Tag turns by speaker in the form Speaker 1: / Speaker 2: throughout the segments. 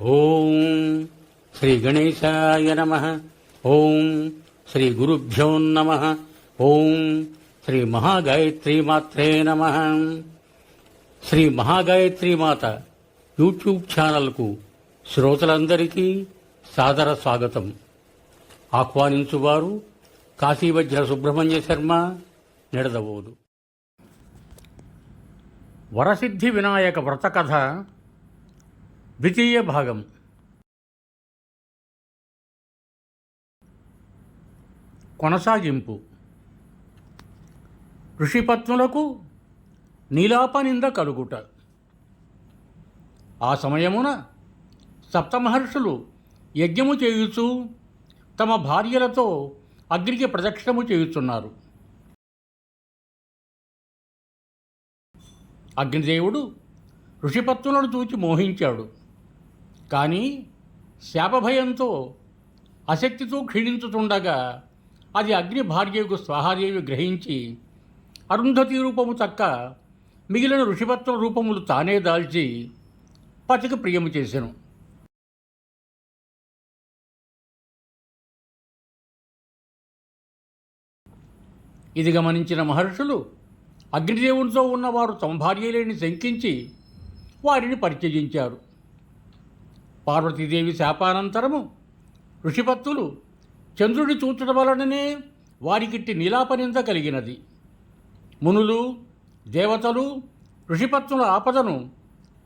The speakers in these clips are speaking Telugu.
Speaker 1: ఓం శ్రీ గణేశాయ నమ. ఓం శ్రీ గురుభ్యో నమ. ఓం శ్రీ మహాగాయత్రి మాత్రే నమ. శ్రీ మహాగాయత్రి మాత యూట్యూబ్ ఛానల్కు శ్రోతలందరికీ సాదర స్వాగతం. ఆహ్వానించువారు కాశీవజ్ర సుబ్రహ్మణ్య శర్మ నిడదవోదు. వరసిద్ధి వినాయక వ్రత కథ ద్వితీయ భాగం. కొనసాగింపు. ఋషిపత్నులకు నీలాపనింద కలుగుట. ఆ సమయమున సప్తమహర్షులు యజ్ఞము చేయుచు తమ భార్యలతో అగ్నికి ప్రదక్షిణము చేయుచున్నారు. అగ్నిదేవుడు ఋషిపత్నులను చూచి మోహించాడు. కానీ శాపభయంతో అశక్తితో క్షీణించుతుండగా అది అగ్ని భార్యకు స్వాహాదేవి గ్రహించి అరుంధతి రూపము తక్క మిగిలిన ఋషిపత్ర రూపములు తానే దాల్చి పతికి ప్రియము చేశాను ఇది గమనించిన మహర్షులు అగ్నిదేవునితో ఉన్నవారు తమ భార్యలేని శంకించి వారిని పరిచయించారు పార్వతీదేవి శాపానంతరము ఋషిపత్తులు చంద్రుడి చూచడం వలననే వారికిట్టి నీలాపనింద కలిగినది. మునులు దేవతలు ఋషిపత్నుల ఆపదను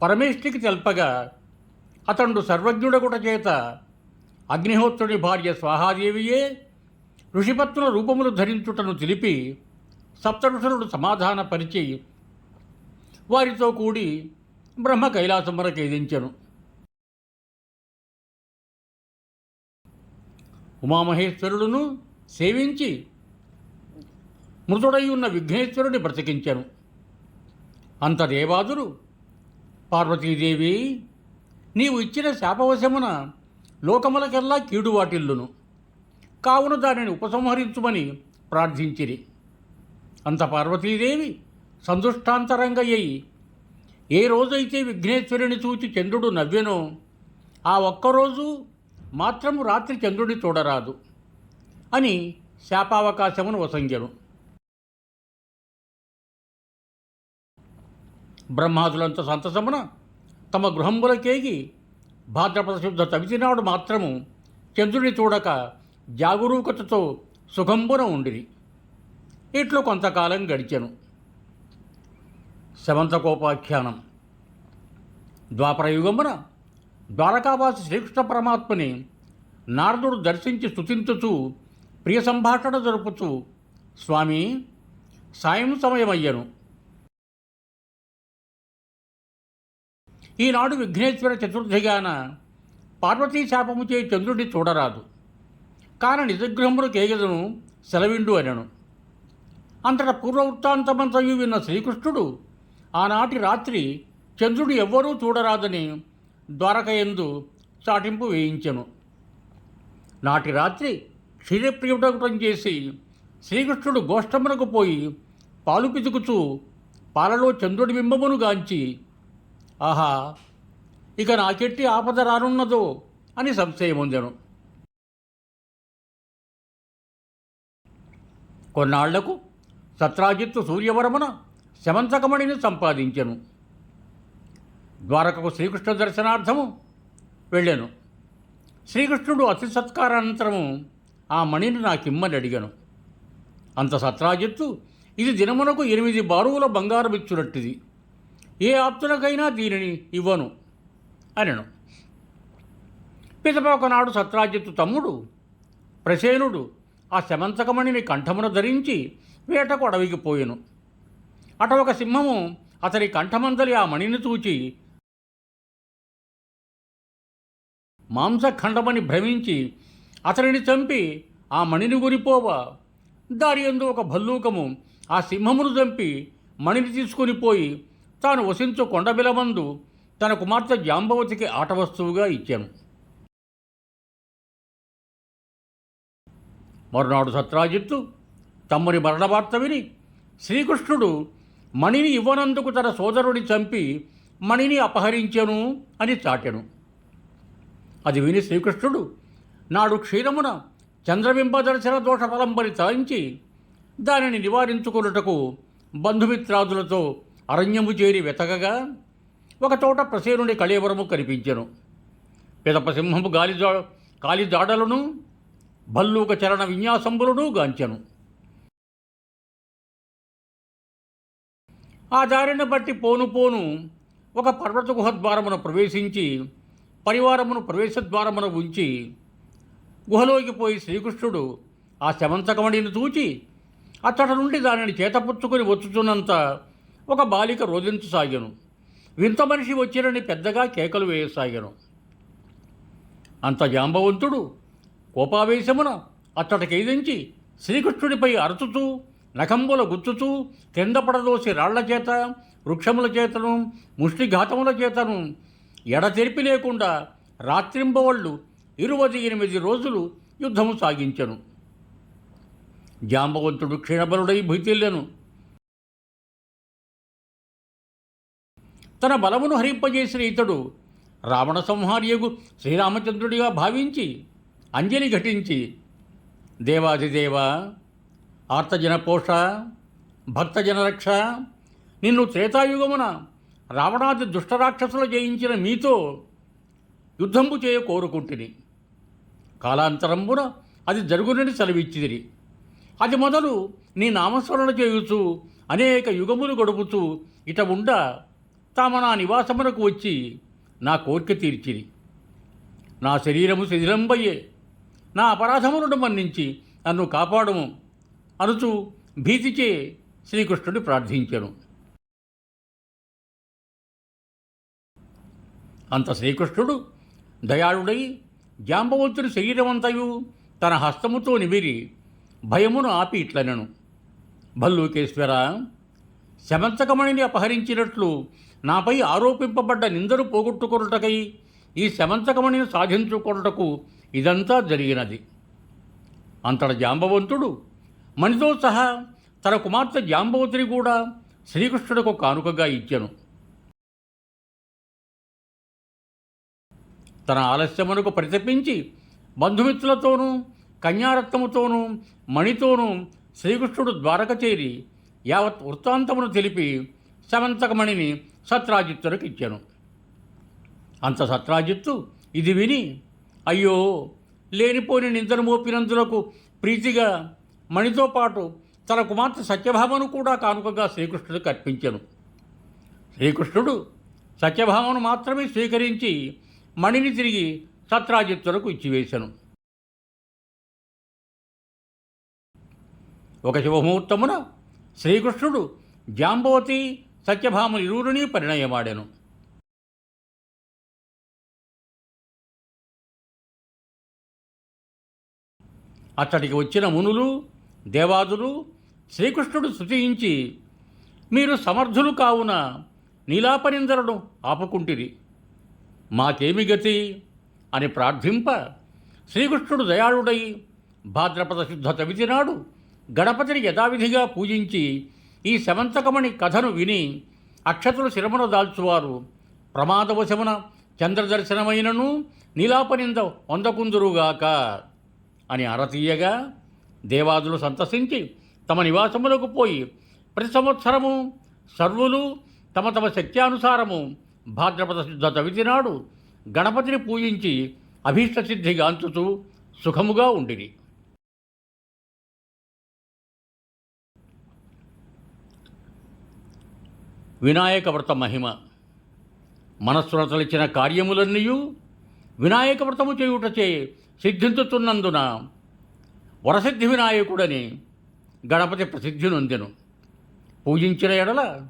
Speaker 1: పరమేష్ఠికి తెల్పగా అతడు సర్వజ్ఞుడగుట చేత అగ్నిహోత్రుడి భార్య స్వాహాదేవియే ఋషిపత్నుల రూపములు ధరించుటను తెలిపి సప్తఋషులను సమాధానపరిచి వారితో కూడి బ్రహ్మ కైలాసం వరకు ఎదించెను. ఉమామహేశ్వరుడును సేవించి మృతుడై ఉన్న విఘ్నేశ్వరుని బ్రతికించాను. అంత దేవాదుడు పార్వతీదేవి నీవు ఇచ్చిన శాపవశమున లోకములకెల్లా కీడు వాటిల్లును. కావున దానిని ఉపసంహరించుమని ప్రార్థించిరి. అంత పార్వతీదేవి సంతుష్టాంతరంగయ్యి ఏ రోజైతే విఘ్నేశ్వరుని చూచి చంద్రుడు నవ్వెనో ఆ ఒక్కరోజు మాత్రము రాత్రి చంద్రుడిని చూడరాదు అని శాపావకాశమును వసంగెను బ్రహ్మాదులంత సంతసమున తమ గృహంబులకేగి భాద్రపద శుద్ధ తవితినాడు మాత్రము చంద్రుని చూడక జాగరూకతతో సుఖంబున ఉండిరి. ఇట్లు కొంతకాలం గడిచెను. శమంతకోపాఖ్యానం. ద్వాపరయుగమున ద్వారకావాసి శ్రీకృష్ణ పరమాత్మని నారదుడు దర్శించి స్తుతించుచు ప్రియ సంభాషణ జరుపుతూ స్వామి సాయం సమయమయ్యను. ఈనాడు విఘ్నేశ్వర చతుర్థిగాన పార్వతీ శాపముచే చంద్రుడిని చూడరాదు. కాన నిజగృహములు కేగదను సెలవిండు అనను. అంతట పూర్వవృత్తాంతమంతయు విన్న శ్రీకృష్ణుడు ఆనాటి రాత్రి చంద్రుడు ఎవ్వరూ చూడరాదని ద్వారకయందు చాటింపు వేయించెను. నాటి రాత్రి క్షీరప్రియుడకటం చేసి శ్రీకృష్ణుడు గోష్టమునకు పోయి పాలు పితుకుచూ పాలలో చంద్రుడి బింబమును గాంచి ఆహా ఇక నాకెట్టి ఆపద రానున్నదో అని సంశయముందెను. కొన్నాళ్ళకు సత్రాజిత్తు సూర్యవరమున శమంతకమణిని సంపాదించెను. ద్వారకకు శ్రీకృష్ణ దర్శనార్థము వెళ్ళాను. శ్రీకృష్ణుడు అతి సత్కారానంతరము ఆ మణిని నాకిమ్మని అడిగాను. అంత సత్రాజిత్తు ఇది దినమునకు ఎనిమిది బారువుల బంగారం ఇచ్చునట్టిది. ఏ ఆప్తులకైనా దీనిని ఇవ్వను అనను. పిదప ఒకనాడు సత్రాజిత్తు తమ్ముడు ప్రసేనుడు ఆ శమంతకమణిని కంఠమున ధరించి వేటకు అడవికి పోయెను. అట ఒక సింహము అతని కంఠమందలి ఆ మణిని చూచి మాంసఖండమని భ్రమించి అతనిని చంపి ఆ మణిని గురిపోవా. దారి ఎందు ఒక భల్లూకము ఆ సింహమును చంపి మణిని తీసుకొని పోయి తాను వసించు కొండబిలమందు తన కుమార్తె జాంబవతికి ఆట వస్తువుగా ఇచ్చాను. మరునాడు సత్రాజిత్తు తమ్ముని మరణవార్త విని శ్రీకృష్ణుడు మణిని ఇవ్వనందుకు తన సోదరుని చంపి మణిని అపహరించెను అని చాటెను. అది విని శ్రీకృష్ణుడు నాడు క్షీరమున చంద్రబింబ దర్శన దోష ఫలంబరి దానిని నివారించుకున్నటకు బంధుమిత్రాదులతో అరణ్యము చేరి వెతకగా ఒకచోట ప్రసేనుడి కళేవరము కనిపించెను. పిదపసింహము గాలి భల్లూక చరణ విన్యాసంబులను గాంచెను. ఆ దారిని బట్టి పోను పోను ఒక పర్వత గుహద్వారమును ప్రవేశించి పరివారమును ప్రవేశద్వారమున ఉంచి గుహలోకి పోయి శ్రీకృష్ణుడు ఆ శమంతకమణిని చూచి అతడి నుండి దానిని చేతపుచ్చుకొని వచ్చుచున్నంత ఒక బాలిక రోధించసాగాను. వింత మనిషి వచ్చినని పెద్దగా కేకలు వేయసాగాను. అంత జాంబవంతుడు కోపావేశమున అచ్చటకేదించి శ్రీకృష్ణుడిపై అరుచుతూ నఖంబుల గుచ్చుతూ కింద పడదోసి రాళ్ళ చేత వృక్షముల చేతను ముష్టిఘాతముల చేతను ఎడతెరిపి లేకుండా రాత్రింబవళ్ళు ఇరువది ఎనిమిది రోజులు యుద్ధము సాగించెను. జాంబవంతుడు క్షీణబలుడై భీతిల్లెను తన బలమును హరింపజేసిన ఇతడు రావణ సంహార్యగు శ్రీరామచంద్రుడిగా భావించి అంజలి ఘటించి దేవాదిదేవ ఆర్తజన పోష భక్తజన రక్ష నిన్ను త్రేతాయుగమున రావణాది దుష్టరాక్షసులు జయించిన మీతో యుద్ధంబు చేయ కోరుకుంటుని. కాలాంతరంబున అది జరుగునని సెలవిచ్చిదిరి అది మొదలు నీ నామస్మరణ చేయుచు అనేక యుగములు గడుపుతూ ఇట ఉండ తామ నా నివాసమునకు వచ్చి నా కోరిక తీర్చిరి. నా శరీరము శిథిలంబయ్యే నా అపరాధములను మన్నించి నన్ను కాపాడము అనుచు భీతిచే శ్రీకృష్ణుడు ప్రార్థించెను. అంత శ్రీకృష్ణుడు దయాళుడై జాంబవంతుని శరీరమంతయు తన హస్తముతో నిమిరి భయమును ఆపి ఇట్లనను. భల్లూకేశ్వర శమంతకమణిని అపహరించినట్లు నాపై ఆరోపింపబడ్డ నిందరు పోగొట్టుకొనుటకై ఈ శమంతకమణిని సాధించుకొనుటకు ఇదంతా జరిగినది. అంతట జాంబవంతుడు మణితో సహా తన కుమార్తె జాంబవతిని కూడా శ్రీకృష్ణుడికి కానుకగా ఇచ్చాను. తన ఆలస్యమునకు పరితపించి బంధుమిత్రులతోనూ కన్యారత్నముతోనూ మణితోనూ శ్రీకృష్ణుడు ద్వారక చేరి యావత్ వృత్తాంతమును తెలిపి శమంతకమణిని సత్రాజిత్తులకు ఇచ్చాను. అంత సత్రాజిత్తు ఇది విని అయ్యో లేనిపోని నిందను మోపినందులకు ప్రీతిగా మణితో పాటు తన కుమార్తె సత్యభామను కూడా కానుకగా శ్రీకృష్ణుడికి అర్పించాను. శ్రీకృష్ణుడు సత్యభామను మాత్రమే స్వీకరించి మణిని తిరిగి సత్రాజిత్తులకు ఇచ్చివేశాను. ఒక శుభముహూర్తమున శ్రీకృష్ణుడు జాంబవతి సత్యభామలు ఇరువురిని పరిణయమాడాను. అతడికి వచ్చిన మునులు దేవాదులు శ్రీకృష్ణుడు స్థుతించి మీరు సమర్థులు కావున నీలాపనిందరను ఆపుకుంటిరి. మాకేమి గతి అని ప్రార్థింప శ్రీకృష్ణుడు దయాళుడై భాద్రపద శుద్ధ తవితి నాడు గణపతిని యథావిధిగా పూజించి ఈ శమంతకమణి కథను విని అక్షతులు శిరమున దాల్చువారు. ప్రమాదవశమున చంద్రదర్శనమైనను నీలాపనింద వందకుందురుగాక అని అరతీయగా దేవాదులు సంతసించి తమ నివాసములకు పోయి ప్రతి సంవత్సరము సర్వులు తమ తమ శక్త్యానుసారము భాద్రపద శుద్ధ తవితి నాడు గణపతిని పూజించి అభీష్టసిద్ధిగాంచుతూ సుఖముగా ఉండిరి. వినాయక వ్రత మహిమ. మనస్సున తలిచిన వినాయక వ్రతము చేయుటచే సిద్ధించుతున్నందున వరసిద్ధి వినాయకుడని గణపతి ప్రసిద్ధి నొందెను. పూజించిన ఎడల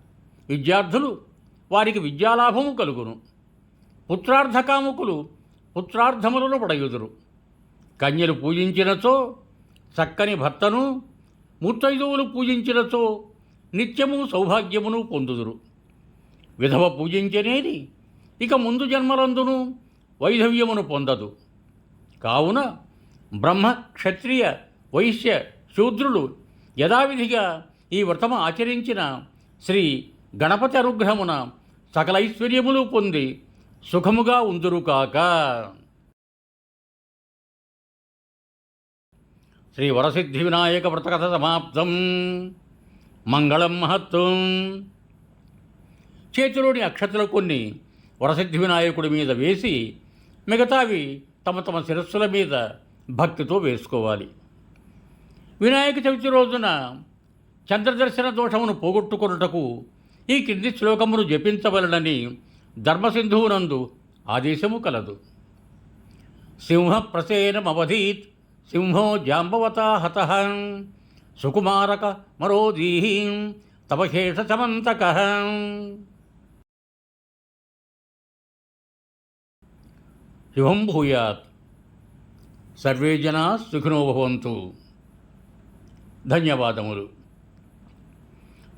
Speaker 1: విద్యార్థులు వారికి విద్యాలాభము కలుగును. పుత్రార్థకాముకులు పుత్రార్థములను పడయుదురు. కన్యలు పూజించినచో చక్కని భర్తను ముత్తైదువులు పూజించినచో నిత్యము సౌభాగ్యమును పొందుదురు. విధవ పూజించనేది ఇక ముందు జన్మలందును వైధవ్యమును పొందదు. కావున బ్రహ్మ క్షత్రియ వైశ్య శూద్రులు యథావిధిగా ఈ వ్రతము ఆచరించిన శ్రీ గణపతి అనుగ్రహమున సకల ఐశ్వర్యములు పొంది సుఖముగా ఉందురుకాక శ్రీ వరసిద్ధి వినాయక వ్రతకథ సమాప్తం. మంగళం మహత్వం. చేతిలోని అక్షతలు కొన్ని వరసిద్ధి వినాయకుడి మీద వేసి మిగతావి తమ తమ శిరస్సుల మీద భక్తితో వేసుకోవాలి. వినాయక చవితి రోజున చంద్రదర్శన దోషమును పోగొట్టుకొనుటకు ఈ కింది శ్లోకమును జపించవలనని ధర్మసింధువునందు ఆదేశము కలదు. సింహ ప్రసేనమవధీత్ సింహో జాంబవతా హత సుకుమారక మరోదీహి తవ శేషసమంతక శుభం భూయాత్. సర్వే జనా సుఖినో భవంతు. ధన్యవాదములు.